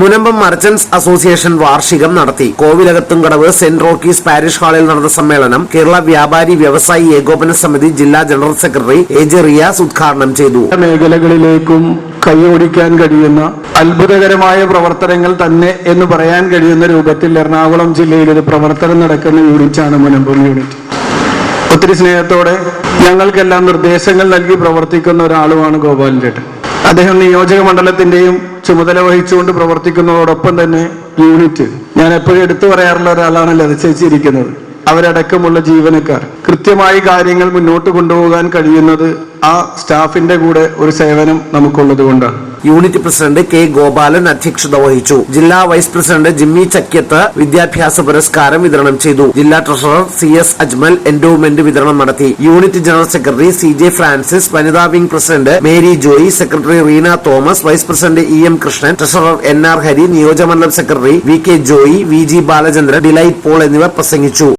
Munambam merchants association വാർഷികം നടത്തി. കോവിലകത്തുംകടവ് saint Rockies parish ഹാളിൽ നടന്ന സമ്മേളനം കേരള വ്യാപാരി വ്യവസായി ഏകോപന സമിതി ജില്ലാ general secretary A J Riyas ഉദ്ഘാടനം ചെയ്തു. മേഖലകളിലേക്കും കൈയോടിക്കാൻ കഴിയുന്ന അത്ഭുതകരമായ പ്രവർത്തനങ്ങൾ തന്നെ എന്ന് പറയാൻ കഴിയുന്ന രൂപത്തിൽ എറണാകുളം ജില്ലയിൽ ഒരു പ്രവർത്തനം നടക്കുന്ന യൂണിറ്റാണ് മുനമ്പം യൂണിറ്റ്. ഒത്തിരി സ്നേഹത്തോടെ ഞങ്ങൾക്കെല്ലാം നിർദ്ദേശങ്ങൾ നൽകി പ്രവർത്തിക്കുന്ന ഒരാളുമാണ് ഗോപാലൻ ചേട്ടൻ അദ്ദേഹം നിയോജക മണ്ഡലത്തിന്റെയും ചുമതല വഹിച്ചുകൊണ്ട് പ്രവർത്തിക്കുന്നതോടൊപ്പം തന്നെ യൂണിറ്റ് ഞാൻ എപ്പോഴും എടുത്തു പറയാറുള്ള ഒരാളാണല്ലോ അത് ചേച്ചി ഇരിക്കുന്നത് അവരടക്കമുള്ള ജീവനക്കാർ. കൃത്യമായി കാര്യങ്ങൾ മുന്നോട്ട് കൊണ്ടുപോകാൻ കഴിയുന്നത് ആ സ്റ്റാഫിന്റെ കൂടെ ഒരു സേവനം നമുക്കുള്ളത് കൊണ്ടാണ്. യൂണിറ്റ് പ്രസിഡന്റ് കെ ഗോപാലൻ അധ്യക്ഷത വഹിച്ചു. ജില്ലാ വൈസ് പ്രസിഡന്റ് ജിമ്മി ചക്യത്ത് വിദ്യാഭ്യാസ പുരസ്കാരം വിതരണം ചെയ്തു. ജില്ലാ treasurer C S Ajmal endowment വിതരണം നടത്തി. Unit general secretary C J Francis വനിതാ wing president Mary Joy secretary Reena Thomas vice president E M Krishnan treasurer N R Hari നിയോജമണ്ഡലം secretary V K Joy V G Balachandran Delight Paul എന്നിവർ പ്രസംഗിച്ചു.